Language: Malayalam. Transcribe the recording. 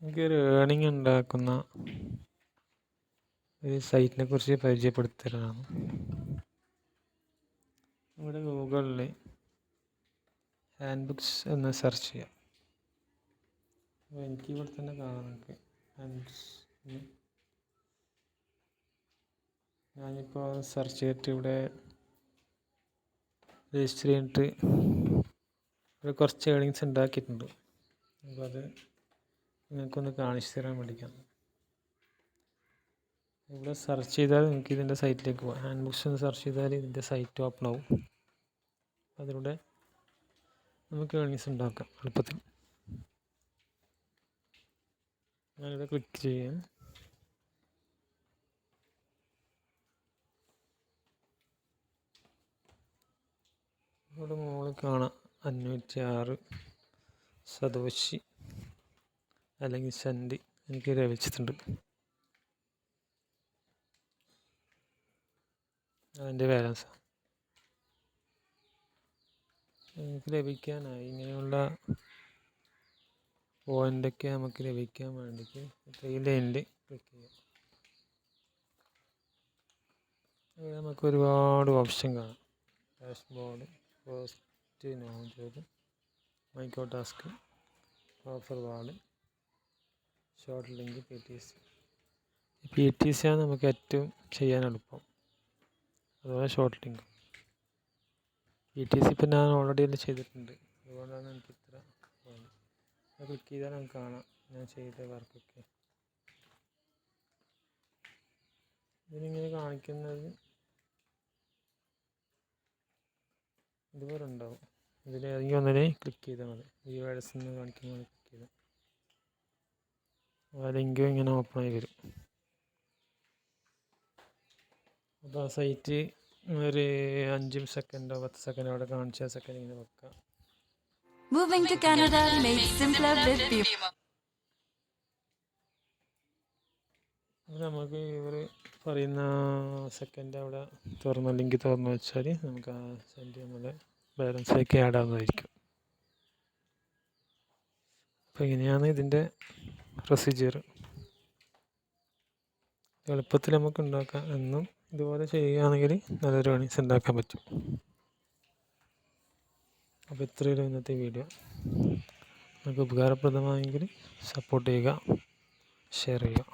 എനിക്കൊരു ഏണിംഗ് ഉണ്ടാക്കുന്ന ഒരു സൈറ്റിനെ കുറിച്ച് പരിചയപ്പെടുത്തലാണ്. ഇവിടെ ഗൂഗിളിൽ ഹാൻഡ് ബുക്സ് എന്ന് സെർച്ച് ചെയ്യാം. അപ്പോൾ എനിക്ക് ഇവിടെ തന്നെ കാണാം നമുക്ക് ഹാൻഡ് ബുക്സ് ഞാനിപ്പോൾ സെർച്ച് ചെയ്തിട്ട് ഇവിടെ രജിസ്റ്റർ ചെയ്തിട്ട് കുറച്ച് ഏണിങ്സ് ഉണ്ടാക്കിയിട്ടുണ്ട്. അപ്പോൾ അത് നിങ്ങൾക്കൊന്ന് കാണിച്ചു തരാൻ വേണ്ടിയിട്ടാണ് ഇവിടെ സെർച്ച് ചെയ്താൽ നിങ്ങൾക്ക് ഇതിന്റെ സൈറ്റിലേക്ക് പോകാം. ഹാൻഡ് ബുക്സ് എന്ന് സെർച്ച് ചെയ്താൽ ഇതിന്റെ സൈറ്റ് ഓപ്പൺ ആവും. അതിലൂടെ നമുക്ക് ഏണിങ്സ് ഉണ്ടാക്കാം എളുപ്പത്തിൽ. ഞാനിവിടെ ക്ലിക്ക് ചെയ്യാം. ഇവിടെ മുകളിൽ കാണാം അഞ്ഞൂറ്റി ആറ് സതോശി അല്ലെങ്കിൽ സെന്റ് എനിക്ക് ലഭിച്ചിട്ടുണ്ട് അതിന്റെ ബാലൻസ് എനിക്ക് ലഭിക്കാനായി ഇങ്ങനെയുള്ള പോയിന്റൊക്കെ നമുക്ക് ലഭിക്കാൻ വേണ്ടിയിട്ട് ത്രീ ലൈനിൽ ക്ലിക്ക് ചെയ്യാം. ഇവിടെ നമുക്ക് ഒരുപാട് ഓപ്ഷൻ കാണാം. Dashboard post no job micro task offer wall short link P T C P T C ആണ് നമുക്ക് ഏറ്റവും ചെയ്യാൻ എളുപ്പം. അതുപോലെ short link P T C ഇപ്പം ഞാൻ ഓൾറെഡി എല്ലാം ചെയ്തിട്ടുണ്ട്. അതുകൊണ്ടാണ് എനിക്ക് ഇത്ര ക്ലിക്ക് ചെയ്താൽ നമുക്ക് കാണാം. ഞാൻ ചെയ്ത വർക്കൊക്കെ ഇതിനിങ്ങനെ കാണിക്കുന്നത് ഇതുപോലെ ഉണ്ടാവും ഇതിൽ ഏതെങ്കിലും ഒന്നിനെ ക്ലിക്ക് ചെയ്താൽ മതി. ഈ വേഡ്സ് എന്ന് കാണിക്കുന്ന ക്ലിക്ക് ചെയ്താൽ. ലിങ്കും ഇങ്ങനെ ഓപ്പൺ ആയി വരും. അപ്പോൾ ആ സൈറ്റ് ഒരു അഞ്ച് സെക്കൻഡോ പത്ത് സെക്കൻഡോ അവിടെ കാണിച്ച സെക്കൻഡ് ഇങ്ങനെ വെക്കാം. Moving to Canada made simpler with Bima. നമുക്ക് ഇവർ പറയുന്ന സെക്കൻഡ് അവിടെ തുറന്ന ലിങ്ക് തുറന്ന് വെച്ചാൽ നമുക്ക് ആ സെൻഡ് നമ്മുടെ ബാലൻസിലേക്ക് ആഡ് ആവുന്നതായിരിക്കും. അപ്പോൾ ഇങ്ങനെയാണ് ഇതിന്റെ പ്രൊസീജിയർ എളുപ്പത്തിൽ നമുക്ക് ഉണ്ടാക്കാം. എന്നും ഇതുപോലെ ചെയ്യുകയാണെങ്കിൽ നല്ലൊരു ഏണിങ്സ് ഉണ്ടാക്കാൻ പറ്റും. അപ്പോൾ ഇത്രയും ഇന്നത്തെ വീഡിയോ നമുക്ക് ഉപകാരപ്രദമായെങ്കിൽ സപ്പോർട്ട് ചെയ്യുക ഷെയർ ചെയ്യുക.